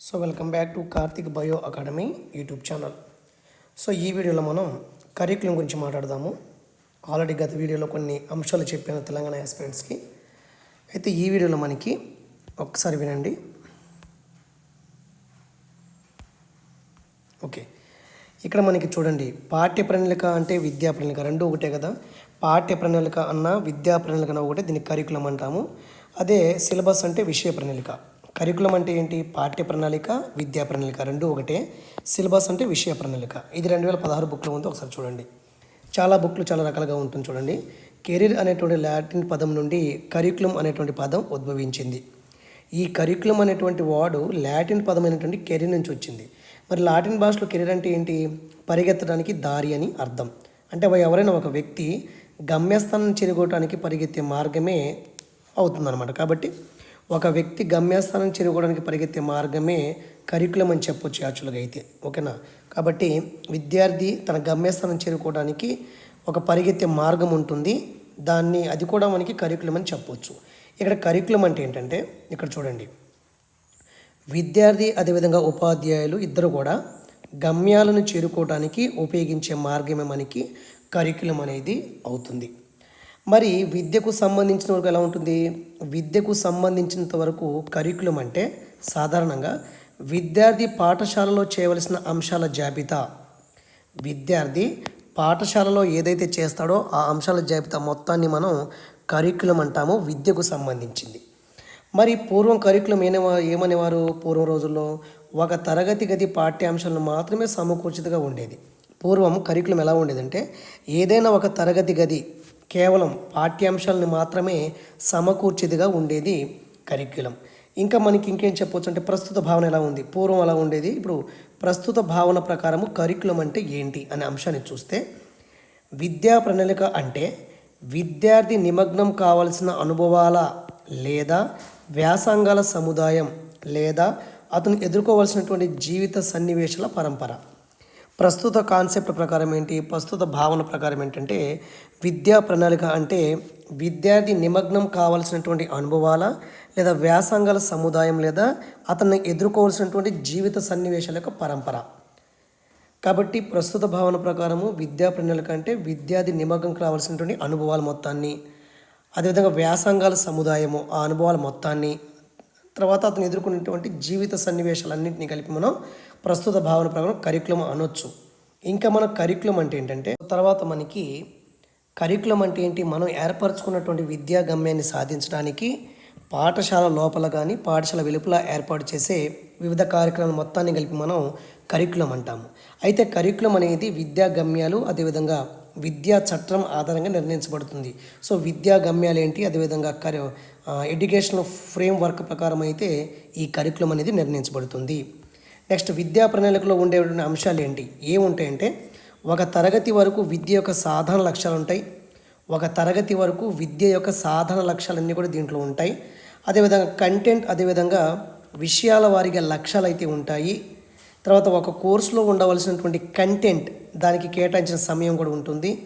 So welcome back to Karthik bio academy YouTube channel. So ఈ వీడియోలో మనం curriculum గురించి మాట్లాడదాము. ఆల్రెడీ గత వీడియోలో కొన్ని అంశాలు చెప్పాను తెలంగాణ ఎస్పిరెంట్స్కి అయితే ఈ వీడియోలో మనకి ఒక్కసారి వినండి. ఓకే. ఇక్కడ మనకి చూడండి పాఠ్య ప్రణాళిక అంటే విద్యా ప్రణాళిక రెండు ఒకటే కదా? పాఠ్య ప్రణాళిక అన్న విద్యా ప్రణాళిక అన్న ఒకటే దీన్ని కరికులం అంటాము. అదే సిలబస్ అంటే విషయ ప్రణాళిక కరికులం అంటే ఏంటి? పాఠ్య ప్రణాళిక విద్యా ప్రణాళిక రెండు ఒకటే సిలబస్ అంటే విషయ ప్రణాళిక. ఇది రెండు వేల పదహారు బుక్లో ఉంది ఒకసారి చూడండి. చాలా బుక్లు చాలా రకాలుగా ఉంటుంది చూడండి. కెరీర్ అనేటువంటి లాటిన్ పదం నుండి కరికులం అనేటువంటి పదం ఉద్భవించింది. ఈ కరికులం అనేటువంటి వాడు లాటిన్ పదం అనేటువంటి కెరీర్ నుంచి వచ్చింది. మరి లాటిన్ భాషలో కెరీర్ అంటే ఏంటి? పరిగెత్తడానికి దారి అని అర్థం. అంటే ఎవరైనా ఒక వ్యక్తి గమ్యస్థానం చేరుకోవడానికి పరిగెత్తే మార్గమే అవుతుందన్నమాట. కాబట్టి ఒక వ్యక్తి గమ్యస్థానం చేరుకోవడానికి పరిగెత్తే మార్గమే కరికులం అని చెప్పొచ్చు యాక్చువల్గా అయితే ఓకేనా? కాబట్టి విద్యార్థి తన గమ్యస్థానం చేరుకోవడానికి ఒక పరిగెత్తే మార్గం ఉంటుంది. దాన్ని అది కూడా మనకి కరికులం అని చెప్పొచ్చు. ఇక్కడ కరికులం అంటే ఏంటంటే ఇక్కడ చూడండి. విద్యార్థి అదేవిధంగా ఉపాధ్యాయులు ఇద్దరు కూడా గమ్యాలను చేరుకోవడానికి ఉపయోగించే మార్గమే మనకి కరికులం అనేది అవుతుంది. మరి విద్యకు సంబంధించిన వరకు ఎలా ఉంటుంది? విద్యకు సంబంధించినంత వరకు కరికులం అంటే సాధారణంగా విద్యార్థి పాఠశాలలో చేయవలసిన అంశాల జాబితా. విద్యార్థి పాఠశాలలో ఏదైతే చేస్తాడో ఆ అంశాల జాబితా మొత్తాన్ని మనం కరికులం అంటాము విద్యకు సంబంధించింది. మరి పూర్వం కరికులం ఏనేవా ఏమనేవారు పూర్వం రోజుల్లో? ఒక తరగతి గది పాఠ్యాంశాలను మాత్రమే సమకూర్చితగా ఉండేది. పూర్వం కరికులం ఎలా ఉండేదంటే ఏదైనా ఒక తరగతి గది కేవలం పాఠ్యాంశాలను మాత్రమే సమకూర్చిదిగా ఉండేది కరిక్యులం ఇంకా మనకి ఇంకేం చెప్పొచ్చు అంటే ప్రస్తుత భావన ఎలా ఉంది? పూర్వం అలా ఉండేది. ఇప్పుడు ప్రస్తుత భావన ప్రకారము కరికులం అంటే ఏంటి అనే అంశాన్ని చూస్తే విద్యా ప్రణాళిక అంటే విద్యార్థి నిమగ్నం కావలసిన అనుభవాల లేదా వ్యాసంగాల సముదాయం లేదా అతను ఎదుర్కోవలసినటువంటి జీవిత సన్నివేశాల పరంపర. ప్రస్తుత కాన్సెప్ట్ ప్రకారం ఏంటి? ప్రస్తుత భావన ప్రకారం ఏంటంటే విద్యా ప్రణాళిక అంటే విద్యార్థి నిమగ్నం కావాల్సినటువంటి అనుభవాల లేదా వ్యాసంగాల సముదాయం లేదా అతన్ని ఎదుర్కోవాల్సినటువంటి జీవిత సన్నివేశాల యొక్క పరంపర. కాబట్టి ప్రస్తుత భావన ప్రకారము విద్యా ప్రణాళిక అంటే విద్యార్థి నిమగ్నం కావాల్సినటువంటి అనుభవాల మొత్తాన్ని అదేవిధంగా వ్యాసంగాల సముదాయము ఆ అనుభవాల మొత్తాన్ని తర్వాత అతను ఎదుర్కొనేటువంటి జీవిత సన్నివేశాలన్నింటినీ కలిపి మనం ప్రస్తుత భావన ప్రకారం కరికులం అనొచ్చు. ఇంకా మన కరికులం అంటే ఏంటంటే తర్వాత మనకి కరికులం అంటే ఏంటి? మనం ఏర్పరచుకున్నటువంటి విద్యా గమ్యాన్ని సాధించడానికి పాఠశాల లోపల కానీ పాఠశాల వెలుపల ఏర్పాటు చేసే వివిధ కార్యక్రమాల మొత్తాన్ని కలిపి మనం కరికులం అంటాము. అయితే కరికులం అనేది విద్యా గమ్యాలు అదేవిధంగా విద్యా చట్టం ఆధారంగా నిర్ణయించబడుతుంది. సో విద్యా గమ్యాలు ఏంటి? అదేవిధంగా కరి ఎడ్యుకేషనల్ ఫ్రేమ్ వర్క్ ప్రకారం అయితే ఈ కరికులం అనేది నిర్ణయించబడుతుంది. నెక్స్ట్ విద్యా ప్రణాళికలో ఉండేటువంటి అంశాలు ఏంటి? ఏముంటాయంటే ఒక తరగతి వరకు విద్య యొక్క సాధన లక్ష్యాలు ఉంటాయి. ఒక తరగతి వరకు విద్య యొక్క సాధన లక్ష్యాలన్నీ కూడా దీంట్లో ఉంటాయి. అదేవిధంగా కంటెంట్ అదేవిధంగా విషయాల వారిగా లక్ష్యాలు అయితే ఉంటాయి. తర్వాత ఒక కోర్సులో ఉండవలసినటువంటి కంటెంట్ దానికి కేటాయించిన సమయం కూడా ఉంటుంది.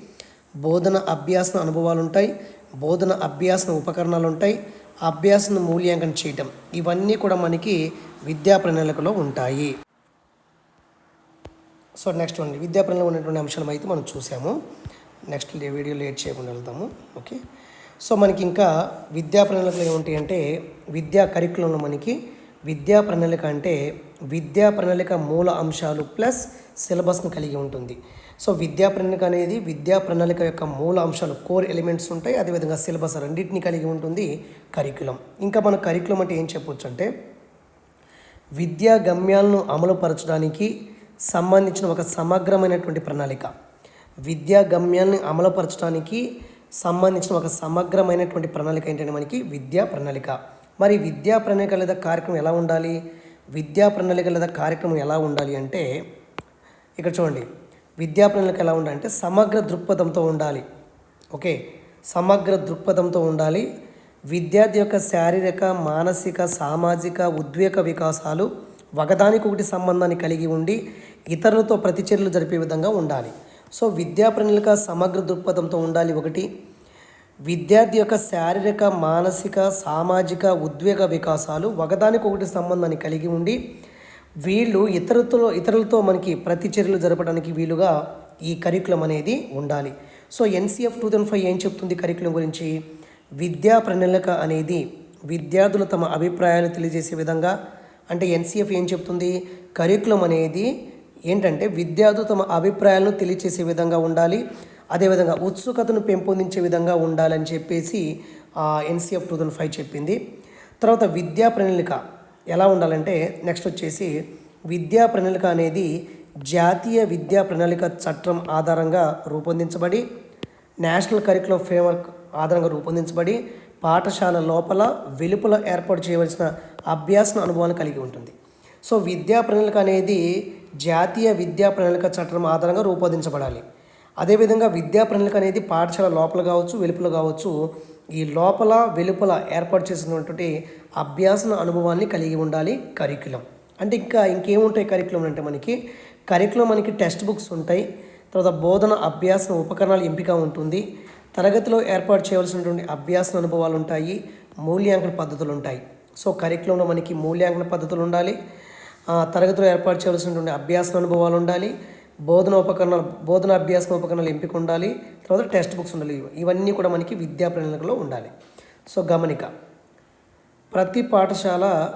బోధన అభ్యాసన అనుభవాలు ఉంటాయి. బోధన అభ్యాసన ఉపకరణాలు ఉంటాయి. అభ్యాసను మూల్యాంకనం చేయటం. ఇవన్నీ కూడా మనకి విద్యా ప్రణాళికలో ఉంటాయి. సో నెక్స్ట్ వన్ విద్యా ప్రణాళిక ఉన్నటువంటి అంశాలు అయితే మనం చూసాము. నెక్స్ట్ వీడియో లేట్ చేయకుండా వెళ్తాము. ఓకే సో మనకి ఇంకా విద్యా ప్రణాళికలు ఏముంటాయి అంటే విద్యా కరికులంలో మనకి విద్యా ప్రణాళిక అంటే విద్యా ప్రణాళిక మూల అంశాలు ప్లస్ సిలబస్ని కలిగి ఉంటుంది. సో విద్యా ప్రణాళిక అనేది విద్యా ప్రణాళిక యొక్క మూల అంశాలు కోర్ ఎలిమెంట్స్ ఉంటాయి. అదేవిధంగా సిలబస్ రెండింటిని కలిగి ఉంటుంది కరికులం ఇంకా మన కరికులం అంటే ఏం చెప్పొచ్చు అంటే విద్యా గమ్యాలను అమలుపరచడానికి సంబంధించిన ఒక సమగ్రమైనటువంటి ప్రణాళిక. విద్యా గమ్యాన్ని అమలుపరచడానికి సంబంధించిన ఒక సమగ్రమైనటువంటి ప్రణాళిక ఏంటంటే మనకి విద్యా ప్రణాళిక. మరి విద్యా ప్రణాళిక లేదా కార్యక్రమం ఎలా ఉండాలి? విద్యా ప్రణాళిక లేదా కార్యక్రమం ఎలా ఉండాలి అంటే ఇక్కడ చూడండి. విద్యా ప్రణాళిక ఎలా ఉండాలంటే సమగ్ర దృక్పథంతో ఉండాలి. ఓకే? సమగ్ర దృక్పథంతో ఉండాలి. విద్యార్థి యొక్క శారీరక మానసిక సామాజిక ఉద్వేగ వికాసాలు ఒకదానికొకటి సంబంధాన్ని కలిగి ఉండి ఇతరులతో ప్రతిచర్యలు జరిపే విధంగా ఉండాలి. సో విద్యా ప్రణాళిక సమగ్ర దృక్పథంతో ఉండాలి ఒకటి. విద్యార్థి యొక్క శారీరక మానసిక సామాజిక ఉద్వేగ వికాసాలు ఒకదానికొకటి సంబంధాన్ని కలిగి ఉండి వీళ్ళు ఇతరులతో ఇతరులతో మనకి ప్రతి చర్యలు జరపడానికి వీలుగా ఈ కరికులం అనేది ఉండాలి. So NCF two thousand five ఏం చెప్తుంది కరికులం గురించి? విద్యా ప్రణాళిక అనేది విద్యార్థులు తమ అభిప్రాయాలు తెలియజేసే విధంగా అంటే ఎన్సిఎఫ్ ఏం చెప్తుంది? కరికులం అనేది ఏంటంటే విద్యార్థులు తమ అభిప్రాయాలను తెలియచేసే విధంగా ఉండాలి. అదేవిధంగా ఉత్సుకతను పెంపొందించే విధంగా ఉండాలని చెప్పేసి ఎన్సిఎఫ్ టూ థౌజండ్ ఫైవ్ చెప్పింది. తర్వాత విద్యా ప్రణాళిక. ఎలా ఉండాలంటే నెక్స్ట్ వచ్చేసి విద్యా ప్రణాళిక అనేది జాతీయ విద్యా ప్రణాళిక చట్టం ఆధారంగా రూపొందించబడి నేషనల్ కరికులం ఫ్రేమ్వర్క్ ఆధారంగా రూపొందించబడి పాఠశాల లోపల వెలుపల ఏర్పాటు చేయవలసిన అభ్యాసన అనుభవాన్ని కలిగి ఉంటుంది. సో విద్యా ప్రణాళిక అనేది జాతీయ విద్యా ప్రణాళిక చట్టం ఆధారంగా రూపొందించబడాలి. అదేవిధంగా విద్యా ప్రణాళిక అనేది పాఠశాల లోపల కావచ్చు వెలుపల కావచ్చు ఈ లోపల వెలుపల ఏర్పాటు చేసినటువంటి అభ్యాసన అనుభవాన్ని కలిగి ఉండాలి కరికులం. అంటే ఇంకా ఇంకేముంటాయి కరికులం అంటే మనకి? కరికులం మనకి టెక్స్ట్ బుక్స్ ఉంటాయి. తర్వాత బోధన అభ్యాసన ఉపకరణాల ఎంపిక ఉంటుంది. తరగతిలో ఏర్పాటు చేయవలసినటువంటి అభ్యాసన అనుభవాలు ఉంటాయి. మూల్యాంకన పద్ధతులు ఉంటాయి. సో కరికులంలో మనకి మూల్యాంకన పద్ధతులు ఉండాలి. తరగతిలో ఏర్పాటు చేయవలసినటువంటి అభ్యాసన అనుభవాలు ఉండాలి. బోధన ఉపకరణాలు బోధన అభ్యాసం ఉపకరణాలు ఎంపిక ఉండాలి తర్వాత టెక్స్ట్ బుక్స్ ఉండాలి. ఇవన్నీ కూడా మనకి విద్యా ప్రణాళికలో ఉండాలి. సో గమనిక. ప్రతి పాఠశాల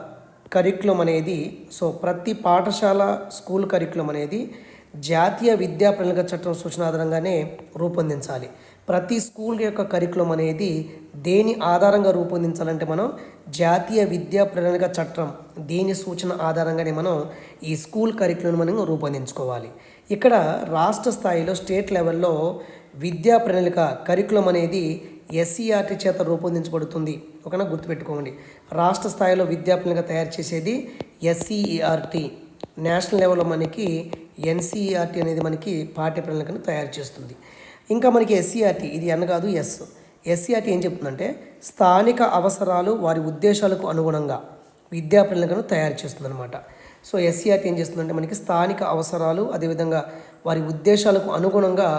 కరిక్యులం అనేది సో ప్రతి పాఠశాల స్కూల్ కరిక్యులం అనేది జాతీయ విద్యా ప్రణాళిక చట్టం సూచన ఆధారంగానే రూపొందించాలి. ప్రతి స్కూల్ యొక్క కరికులం అనేది దేని ఆధారంగా రూపొందించాలంటే మనం జాతీయ విద్యా ప్రణాళిక చట్టం దేని సూచన ఆధారంగానే మనం ఈ స్కూల్ కరికులం మనం రూపొందించుకోవాలి. ఇక్కడ రాష్ట్ర స్థాయిలో స్టేట్ లెవెల్లో విద్యా ప్రణాళిక కరికులం అనేది ఎస్సీఆర్టీ చేత రూపొందించబడుతుంది. ఒకనా గుర్తుపెట్టుకోండి. రాష్ట్ర స్థాయిలో విద్యా ప్రణాళిక తయారు చేసేది ఎస్సీఈఆర్టీ నేషనల్ లెవెల్లో మనకి ఎన్సీఈఆర్టీ అనేది మనకి పాఠ్య ప్రణాళికను తయారు చేస్తుంది. ఇంకా మనకి ఎస్సీఆర్టీ ఇది ఎన్ కాదు ఎస్. ఎస్సీఆర్టీ ఏం చెప్తుందంటే స్థానిక అవసరాలు వారి ఉద్దేశాలకు అనుగుణంగా విద్యా ప్రణాళికను తయారు చేస్తుందన్నమాట. సో ఎస్సీఆర్టీ ఏం చేస్తుందంటే మనకి స్థానిక అవసరాలు అదేవిధంగా వారి ఉద్దేశాలకు అనుగుణంగా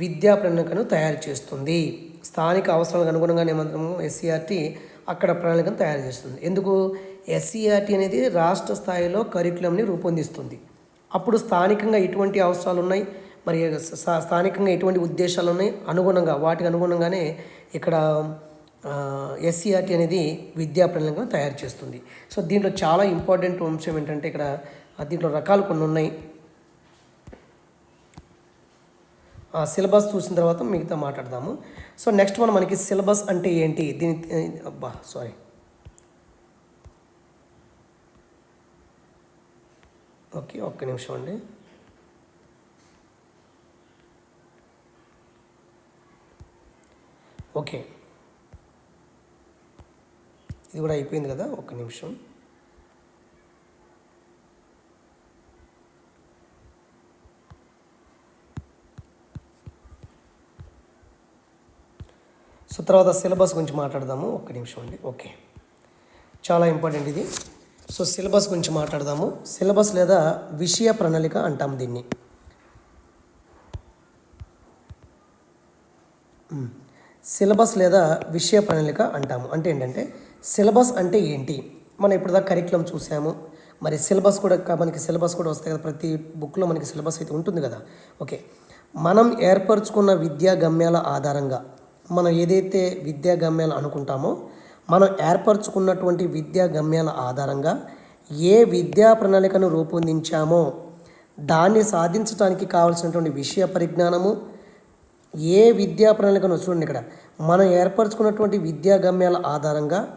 విద్యా ప్రణాళికను తయారు చేస్తుంది. స్థానిక అవసరాలకు అనుగుణంగానే మనము ఎస్సీఆర్టీ అక్కడ ప్రణాళికను తయారు చేస్తుంది. ఎందుకు? ఎస్సీఆర్టీ అనేది రాష్ట్ర స్థాయిలో కరికులంని రూపొందిస్తుంది. అప్పుడు స్థానికంగా ఎటువంటి అవసరాలు ఉన్నాయి మరి స్థానికంగా ఎటువంటి ఉద్దేశాలు ఉన్నాయి అనుగుణంగా వాటికి అనుగుణంగానే ఇక్కడ ఎస్సీఆర్టీ అనేది విద్యా ప్రణాళికను తయారు చేస్తుంది. సో దీంట్లో చాలా ఇంపార్టెంట్ అంశం ఏంటంటే ఇక్కడ దీంట్లో రకాలు కొన్ని ఉన్నాయి. ఆ సిలబస్ చూసిన తర్వాత మిగతా మాట్లాడదాము. సో నెక్స్ట్ మనం మనకి సిలబస్ అంటే ఏంటి? దీని అబ్బా సారీ. ఓకే ఒక్క నిమిషం అండి. ఓకే. ఇది కూడా అయిపోయింది కదా ఒక్క నిమిషం. సో తర్వాత సిలబస్ గురించి మాట్లాడదాము ఒక్క నిమిషం అండి. ఓకే. చాలా ఇంపార్టెంట్ ఇది. సో సిలబస్ గురించి మాట్లాడదాము. సిలబస్ లేదా విషయ ప్రణాళిక అంటాము దీన్ని. సిలబస్ లేదా విషయ ప్రణాళిక అంటాము. అంటే ఏంటంటే సిలబస్ అంటే ఏంటి? మనం ఇప్పటిదాకా దాకా కరికులం చూసాము. మరి సిలబస్ కూడా మనకి సిలబస్ కూడా వస్తాయి కదా. ప్రతి బుక్లో మనకి సిలబస్ అయితే ఉంటుంది కదా. ఓకే. మనం ఏర్పరచుకున్న విద్యా గమ్యాల ఆధారంగా మనం ఏదైతే విద్యా గమ్యాలు అనుకుంటామో మనం ఏర్పరచుకున్నటువంటి విద్యా గమ్యాల ఆధారంగా ఏ విద్యా ప్రణాళికను రూపొందించామో దాన్ని సాధించడానికి కావాల్సినటువంటి విషయ పరిజ్ఞానము ఏ విద్యా ప్రణాళికను చూడండి ఇక్కడ మనం ఏర్పరచుకున్నటువంటి విద్యా గమ్యాల ఆధారంగా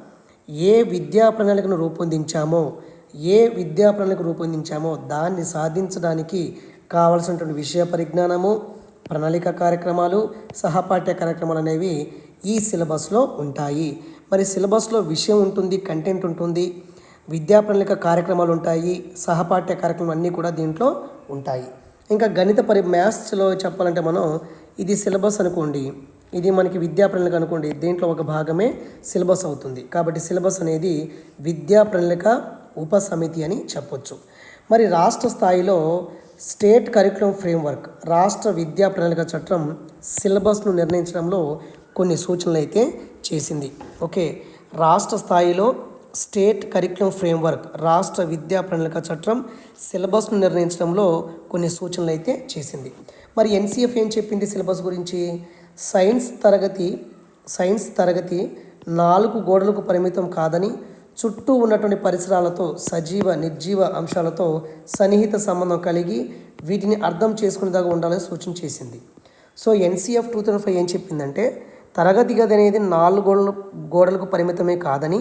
ఏ విద్యా ప్రణాళికను రూపొందించామో ఏ విద్యా ప్రణాళిక రూపొందించామో దాన్ని సాధించడానికి కావలసినటువంటి విషయ పరిజ్ఞానము ప్రణాళిక కార్యక్రమాలు సహపాఠ్య కార్యక్రమాలు అనేవి ఈ సిలబస్లో ఉంటాయి. మరి సిలబస్లో విషయం ఉంటుంది కంటెంట్ ఉంటుంది విద్యా ప్రణాళిక కార్యక్రమాలు ఉంటాయి సహపాఠ్య కార్యక్రమాలు అన్నీ కూడా దీంట్లో ఉంటాయి. ఇంకా గణిత పరి మ్యాథ్స్లో చెప్పాలంటే మనం ఇది సిలబస్ అనుకోండి. ఇది మనకి విద్యా ప్రణాళిక అనుకోండి. దీంట్లో ఒక భాగమే సిలబస్ అవుతుంది. కాబట్టి సిలబస్ అనేది విద్యా ప్రణాళిక ఉపసమితి అని చెప్పొచ్చు. మరి రాష్ట్ర స్థాయిలో స్టేట్ కరికులం ఫ్రేమ్వర్క్ రాష్ట్ర విద్యా ప్రణాళిక చట్టం సిలబస్ను నిర్ణయించడంలో కొన్ని సూచనలు అయితే చేసింది. ఓకే. రాష్ట్ర స్థాయిలో స్టేట్ కరికులం ఫ్రేమ్వర్క్ రాష్ట్ర విద్యా ప్రణాళిక చట్టం సిలబస్ను నిర్ణయించడంలో కొన్ని సూచనలు అయితే చేసింది. మరి ఎన్సీఎఫ్ ఏం చెప్పింది సిలబస్ గురించి? సైన్స్ తరగతి సైన్స్ తరగతి నాలుగు గోడలకు పరిమితం కాదని చుట్టూ ఉన్నటువంటి పరిసరాలతో సజీవ నిర్జీవ అంశాలతో సన్నిహిత సంబంధం కలిగి వీటిని అర్థం చేసుకునేదాకా ఉండాలని సూచన చేసింది so NCF two thousand five ఏం చెప్పిందంటే తరగతి గది అనేది నాలుగు గోడలు గోడలకు పరిమితమే కాదని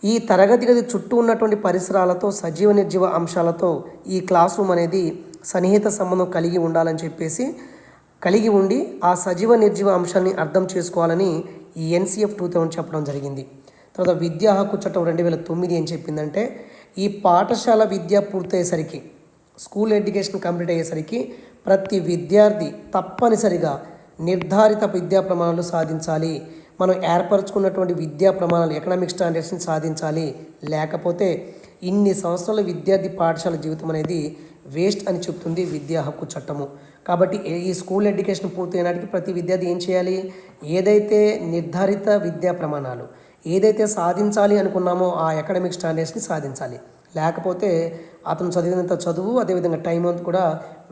ఈ తరగతి గది చుట్టూ ఉన్నటువంటి పరిసరాలతో సజీవ నిర్జీవ అంశాలతో ఈ క్లాస్ రూమ్ అనేది సన్నిహిత సంబంధం కలిగి ఉండాలని చెప్పేసి కలిగి ఉండి ఆ సజీవ నిర్జీవ అంశాన్ని అర్థం చేసుకోవాలని ఈ ఎన్సీఎఫ్ టూ థౌజండ్ చెప్పడం జరిగింది. తర్వాత విద్యా హక్కు చట్టం రెండు వేల తొమ్మిది ఏం చెప్పిందంటే ఈ పాఠశాల విద్య పూర్తయ్యేసరికి స్కూల్ ఎడ్యుకేషన్ కంప్లీట్ అయ్యేసరికి ప్రతి విద్యార్థి తప్పనిసరిగా నిర్ధారిత విద్యా ప్రమాణాలు సాధించాలి. మనం ఏర్పరచుకున్నటువంటి విద్యా ప్రమాణాలు ఎకనామిక్ స్టాండర్డ్స్ని సాధించాలి. లేకపోతే ఇన్ని సంవత్సరాల విద్యార్థి పాఠశాల జీవితం అనేది వేస్ట్ అని చెప్తుంది విద్యా హక్కు చట్టము. కాబట్టి ఈ స్కూల్ ఎడ్యుకేషన్ పూర్తయినాటికి ప్రతి విద్యార్థి ఏం చేయాలి? ఏదైతే నిర్ధారిత విద్యా ప్రమాణాలు ఏదైతే సాధించాలి అనుకున్నామో ఆ అకాడమిక్ స్టాండర్డ్స్ని సాధించాలి. లేకపోతే అతను చదివినంత చదువు అదేవిధంగా టైం అంతా కూడా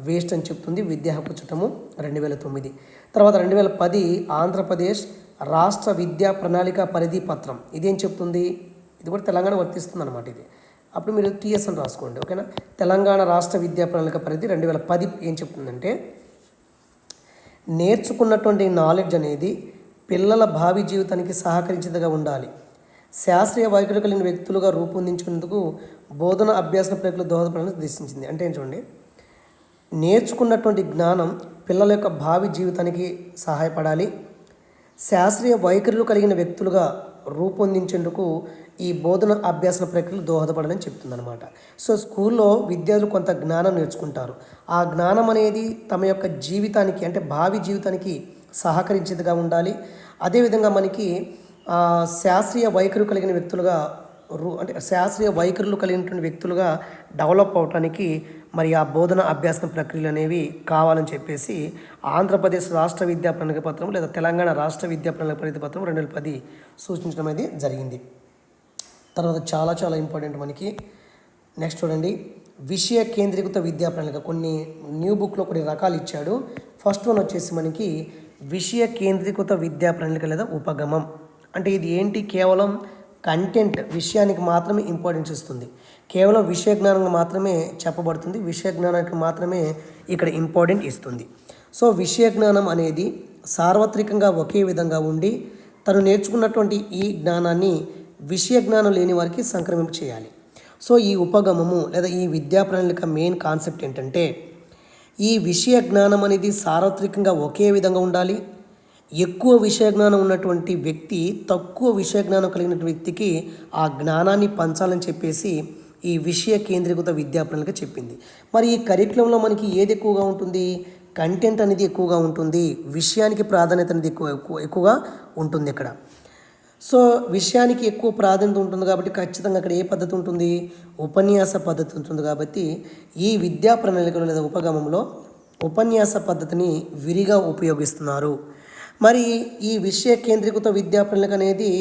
వేస్ట్ అని చెప్తుంది విద్యా హక్కు చట్టము రెండు వేల తొమ్మిది. తర్వాత రెండు వేల పది ఆంధ్రప్రదేశ్ రాష్ట్ర విద్యా ప్రణాళిక పరిధి పత్రం ఇదేం చెప్తుంది? ఇది కూడా తెలంగాణ వర్తిస్తుంది అనమాట ఇది. అప్పుడు మీరు టీఎస్ అని రాసుకోండి ఓకేనా? తెలంగాణ రాష్ట్ర విద్యా ప్రణాళిక పరిధి రెండు వేల పది ఏం చెప్తుందంటే నేర్చుకున్నటువంటి నాలెడ్జ్ అనేది పిల్లల భావి జీవితానికి సహకరించేదిగా ఉండాలి. శాస్త్రీయ వైఖరి కలిగిన వ్యక్తులుగా రూపొందించుకునేందుకు బోధన అభ్యాస ప్రక్రియలు దోహదపడాలని ఉద్దేశించింది అంటే ఏం చూడండి? నేర్చుకున్నటువంటి జ్ఞానం పిల్లల యొక్క భావి జీవితానికి సహాయపడాలి. శాస్త్రీయ వైఖరులు కలిగిన వ్యక్తులుగా రూపొందించేందుకు ఈ బోధన అభ్యాసన ప్రక్రియలు దోహదపడని చెప్తుందనమాట సో స్కూల్లో విద్యార్థులు కొంత జ్ఞానం నేర్చుకుంటారు. ఆ జ్ఞానం అనేది తమ యొక్క జీవితానికి అంటే భావి జీవితానికి సహకరించేదిగా ఉండాలి. అదేవిధంగా మనకి శాస్త్రీయ వైఖరి కలిగిన వ్యక్తులుగా రూ అంటే శాస్త్రీయ వైఖరులు కలిగినటువంటి వ్యక్తులుగా డెవలప్ అవడానికి మరి ఆ బోధన అభ్యాసన ప్రక్రియలు అనేవి కావాలని చెప్పేసి ఆంధ్రప్రదేశ్ రాష్ట్ర విద్యా ప్రణాళిక పత్రం లేదా తెలంగాణ రాష్ట్ర విద్యా ప్రణాళిక పరిధి పత్రం రెండు వేల పది సూచించడం అనేది జరిగింది. తర్వాత చాలా చాలా ఇంపార్టెంట్ మనకి. నెక్స్ట్ చూడండి. విషయ కేంద్రీకృత విద్యా ప్రణాళిక కొన్ని న్యూ బుక్లో కొన్ని రకాలు ఇచ్చాడు. ఫస్ట్ వన్ వచ్చేసి మనకి విషయ కేంద్రీకృత విద్యా ప్రణాళిక లేదా ఉపగమం. అంటే ఇది ఏంటి? కేవలం కంటెంట్ విషయానికి మాత్రమే ఇంపార్టెన్స్ ఇస్తుంది. కేవలం విషయ జ్ఞానంగా మాత్రమే చెప్పబడుతుంది. విషయ జ్ఞానానికి మాత్రమే ఇక్కడ ఇంపార్టెంట్ ఇస్తుంది. సో విషయ జ్ఞానం అనేది సార్వత్రికంగా ఒకే విధంగా ఉండి తను నేర్చుకున్నటువంటి ఈ జ్ఞానాన్ని విషయ జ్ఞానం లేని వారికి సంక్రమింప చేయాలి. సో ఈ ఉపగమము లేదా ఈ విద్యా ప్రణాళిక మెయిన్ కాన్సెప్ట్ ఏంటంటే ఈ విషయ జ్ఞానం అనేది సార్వత్రికంగా ఒకే విధంగా ఉండాలి. ఎక్కువ విషయ జ్ఞానం ఉన్నటువంటి వ్యక్తి తక్కువ విషయ జ్ఞానం కలిగిన వ్యక్తికి ఆ జ్ఞానాన్ని పంచాలని చెప్పేసి ఈ విషయ కేంద్రీకృత విద్యా ప్రణాళిక చెప్పింది. మరి ఈ కరిక్యులంలో మనకి ఏది ఎక్కువగా ఉంటుంది? కంటెంట్ అనేది ఎక్కువగా ఉంటుంది. విషయానికి ప్రాధాన్యత అనేది ఎక్కువ ఎక్కువ ఎక్కువగా ఉంటుంది ఇక్కడ. సో విషయానికి ఎక్కువ ప్రాధాన్యత ఉంటుంది కాబట్టి ఖచ్చితంగా అక్కడ ఏ పద్ధతి ఉంటుంది? ఉపన్యాస పద్ధతి ఉంటుంది కాబట్టి ఈ విద్యా ప్రణాళికలో లేదా ఉపగమంలో ఉపన్యాస పద్ధతిని విరిగా ఉపయోగిస్తున్నారు. మరి ఈ విషయ కేంద్రీకృత విద్యా ప్రణాళిక అనేది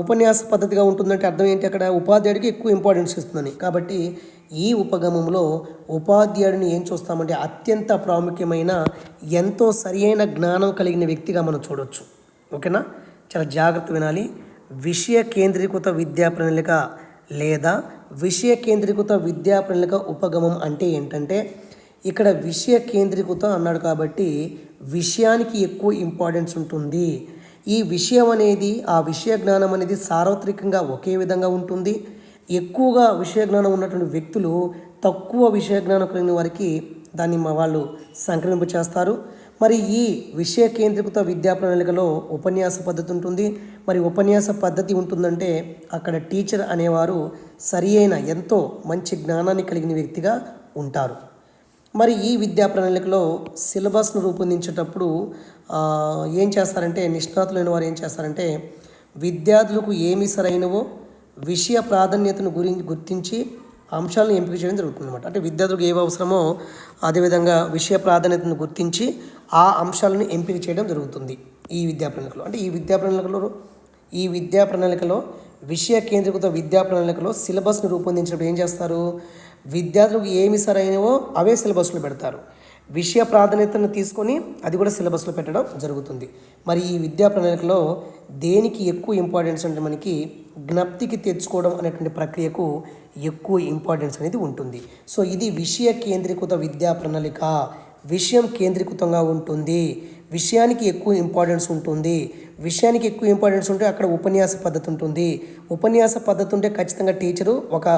ఉపన్యాస పద్ధతిగా ఉంటుందంటే అర్థం ఏంటి? అక్కడ ఉపాధ్యాయుడికి ఎక్కువ ఇంపార్టెన్స్ ఇస్తుందని. కాబట్టి ఈ ఉపగమంలో ఉపాధ్యాయుడిని ఏం చూస్తామంటే అత్యంత ప్రాముఖ్యమైన ఎంతో సరియైన జ్ఞానం కలిగిన వ్యక్తిగా మనం చూడవచ్చు ఓకేనా? చాలా జాగ్రత్త వినాలి. విషయ కేంద్రీకృత విద్యా ప్రణాళిక లేదా విషయ కేంద్రీకృత విద్యా ప్రణాళిక ఉపగమం అంటే ఏంటంటే ఇక్కడ విషయ కేంద్రీకృత అన్నాడు కాబట్టి విషయానికి ఎక్కువ ఇంపార్టెన్స్ ఉంటుంది. ఈ విషయం అనేది ఆ విషయ జ్ఞానం అనేది సార్వత్రికంగా ఒకే విధంగా ఉంటుంది. ఎక్కువగా విషయ జ్ఞానం ఉన్నటువంటి వ్యక్తులు తక్కువ విషయ జ్ఞానం కలిగిన వారికి దాన్ని మా వాళ్ళు సంక్రమింప చేస్తారు. మరి ఈ విషయ కేంద్రీకృత విద్యా ప్రణాళికలో ఉపన్యాస పద్ధతి ఉంటుంది. మరి ఉపన్యాస పద్ధతి ఉంటుందంటే అక్కడ టీచర్ అనేవారు సరి అయిన ఎంతో మంచి జ్ఞానాన్ని కలిగిన వ్యక్తిగా ఉంటారు. మరి ఈ విద్యా ప్రణాళికలో సిలబస్ను రూపొందించేటప్పుడు ఏం చేస్తారంటే నిష్ణాతులైన వారు ఏం చేస్తారంటే విద్యార్థులకు ఏమి సరైనవో విషయ ప్రాధాన్యతను గురించి గుర్తించి అంశాలను ఎంపిక చేయడం జరుగుతుంది అనమాట అంటే విద్యార్థులకు ఏవి అవసరమో అదేవిధంగా విషయ ప్రాధాన్యతను గుర్తించి ఆ అంశాలను ఎంపిక చేయడం జరుగుతుంది ఈ విద్యా ప్రణాళికలో అంటే ఈ విద్యా ప్రణాళికలో ఈ విద్యా ప్రణాళికలో విషయ కేంద్రీకృత విద్యా ప్రణాళికలో సిలబస్ని రూపొందించినప్పుడు ఏం చేస్తారు? విద్యార్థులకు ఏమి సరైనవో అవే సిలబస్లో పెడతారు. విషయ ప్రాధాన్యతను తీసుకొని అది కూడా సిలబస్లో పెట్టడం జరుగుతుంది. మరి ఈ విద్యా ప్రణాళికలో దేనికి ఎక్కువ ఇంపార్టెన్స్ అంటే మనకి జ్ఞప్తికి తెచ్చుకోవడం అనేటువంటి ప్రక్రియకు ఎక్కువ ఇంపార్టెన్స్ అనేది ఉంటుంది. సో ఇది విషయ కేంద్రీకృత విద్యా ప్రణాళిక. విషయం కేంద్రీకృతంగా ఉంటుంది. విషయానికి ఎక్కువ ఇంపార్టెన్స్ ఉంటుంది. విషయానికి ఎక్కువ ఇంపార్టెన్స్ ఉంటే అక్కడ ఉపన్యాస పద్ధతి ఉంటుంది. ఉపన్యాస పద్ధతి ఉంటే ఖచ్చితంగా టీచరు ఒక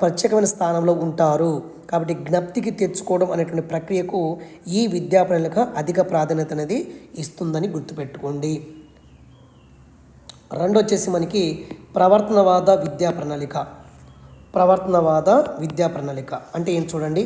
ప్రత్యేకమైన స్థానంలో ఉంటారు. కాబట్టి జ్ఞప్తికి తెచ్చుకోవడం అనేటువంటి ప్రక్రియకు ఈ విద్యా ప్రణాళిక అధిక ప్రాధాన్యత అనేది ఇస్తుందని గుర్తుపెట్టుకోండి. రెండు వచ్చేసి మనకి ప్రవర్తనవాద విద్యా ప్రణాళిక ప్రవర్తనవాద విద్యా ప్రణాళిక అంటే ఏం చూడండి.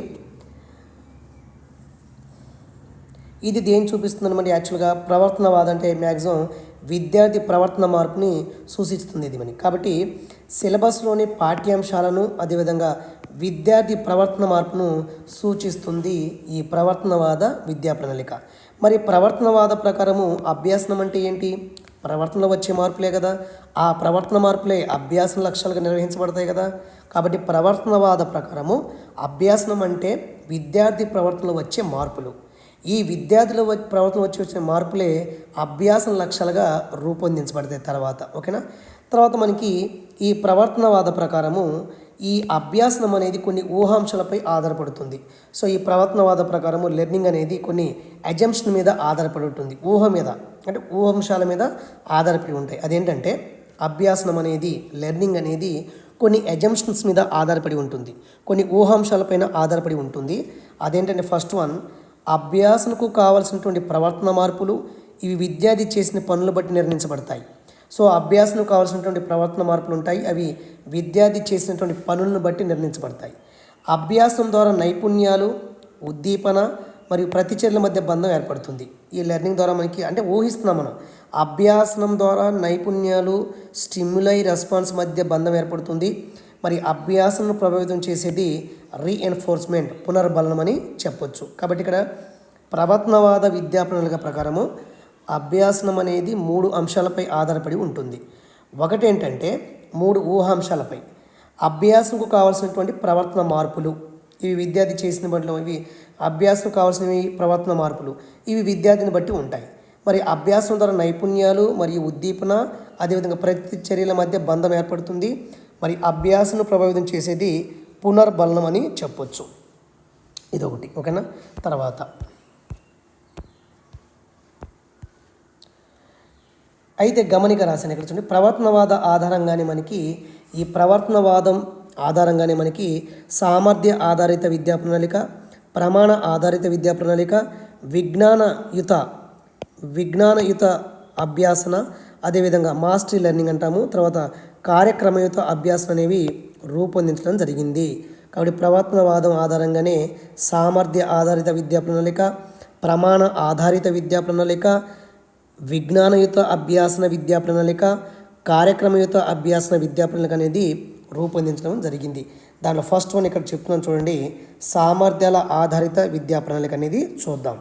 ఇది దేని చూపిస్తుంది యాక్చువల్గా ప్రవర్తనవాదం అంటే మ్యాక్సిమం విద్యార్థి ప్రవర్తన మార్పుని సూచిస్తుంది ఇది మనకి కాబట్టి సిలబస్లోని పాఠ్యాంశాలను అదేవిధంగా విద్యార్థి ప్రవర్తన మార్పును సూచిస్తుంది ఈ ప్రవర్తనవాద విద్యా ప్రణాళిక. మరి ప్రవర్తనవాద ప్రకారము అభ్యాసనం అంటే ఏంటి? ప్రవర్తనలో వచ్చే మార్పులే కదా. ఆ ప్రవర్తన మార్పులే అభ్యాసన లక్ష్యాలుగా నిర్వహించబడతాయి కదా. కాబట్టి ప్రవర్తనవాద ప్రకారము అభ్యాసనం అంటే విద్యార్థి ప్రవర్తనలో వచ్చే మార్పులు. ఈ విద్యార్థుల ప్రవర్తన వచ్చి వచ్చిన మార్పులే అభ్యాసం లక్ష్యాలుగా రూపొందించబడతాయి తర్వాత ఓకేనా? తర్వాత మనకి ఈ ప్రవర్తనవాద ప్రకారము ఈ అభ్యాసనం అనేది కొన్ని ఊహాంశాలపై ఆధారపడుతుంది. సో ఈ ప్రవర్తనవాద ప్రకారము లెర్నింగ్ అనేది కొన్ని అజంప్షన్ మీద ఆధారపడి ఉంటుంది. ఊహ మీద అంటే ఊహాంశాల మీద ఆధారపడి ఉంటాయి. అదేంటంటే అభ్యాసనం అనేది లెర్నింగ్ అనేది కొన్ని అజంప్షన్స్ మీద ఆధారపడి ఉంటుంది. కొన్ని ఊహాంశాలపైన ఆధారపడి ఉంటుంది. అదేంటంటే ఫస్ట్ వన్ అభ్యాసనకు కావాల్సినటువంటి ప్రవర్తన మార్పులు ఇవి విద్యార్థి చేసిన పనులు బట్టి నిర్ణయించబడతాయి. సో అభ్యాసనకు కావాల్సినటువంటి ప్రవర్తన మార్పులు ఉంటాయి. అవి విద్యార్థి చేసినటువంటి పనులను బట్టి నిర్ణయించబడతాయి. అభ్యాసం ద్వారా నైపుణ్యాలు ఉద్దీపన మరియు ప్రతిచర్యల మధ్య బంధం ఏర్పడుతుంది. ఈ లెర్నింగ్ ద్వారా మనకి అంటే ఊహిస్తున్నాం మనం అభ్యాసనం ద్వారా నైపుణ్యాలు స్టిమ్యులై రెస్పాన్స్ మధ్య బంధం ఏర్పడుతుంది. మరి అభ్యాసనను ప్రభావితం చేసేది రీఎన్ఫోర్స్మెంట్ పునర్బలనం అని చెప్పొచ్చు. కాబట్టి ఇక్కడ ప్రవర్తనవాద విద్యా ప్రణాళిక ప్రకారము అభ్యాసనం అనేది మూడు అంశాలపై ఆధారపడి ఉంటుంది. ఒకటి ఏంటంటే మూడు ఊహాంశాలపై. అభ్యాసంకు కావాల్సినటువంటి ప్రవర్తన మార్పులు. ఇవి విద్యార్థి చేసిన బట్లో ఇవి అభ్యాసం కావాల్సినవి ప్రవర్తన మార్పులు. ఇవి విద్యార్థిని బట్టి ఉంటాయి. మరి అభ్యాసం ద్వారా నైపుణ్యాలు మరియు ఉద్దీపన అదేవిధంగా ప్రతిచర్యల మధ్య బంధం ఏర్పడుతుంది. మరి అభ్యాసను ప్రభావితం చేసేది పునర్బలనం అని చెప్పొచ్చు. ఇదొకటి ఓకేనా? తర్వాత. అయితే గమనిక రాశాను ఇక్కడ చూడండి. ప్రవర్తనవాద ఆధారంగానే మనకి ఈ ప్రవర్తనవాదం ఆధారంగానే మనకి సామర్థ్య ఆధారిత విద్యా ప్రణాళిక ప్రమాణ ఆధారిత విద్యా ప్రణాళిక విజ్ఞానయుత విజ్ఞానయుత అభ్యాసన అదేవిధంగా మాస్టరీ లెర్నింగ్ అంటాము. తర్వాత కార్యక్రమయుత అభ్యాసం అనేవి రూపొందించడం జరిగింది. కాబట్టి ప్రవర్తనవాదం ఆధారంగానే సామర్థ్య ఆధారిత విద్యా ప్రణాళిక ప్రమాణ ఆధారిత విద్యా ప్రణాళిక విజ్ఞానయుత అభ్యాసన విద్యా ప్రణాళిక కార్యక్రమయుత అభ్యాసన విద్యా ప్రణాళిక అనేది రూపొందించడం జరిగింది. దాంట్లో ఫస్ట్ వన్ ఇక్కడ చెప్తున్నాను చూడండి. సామర్థ్యాల ఆధారిత విద్యా ప్రణాళిక అనేది చూద్దాం.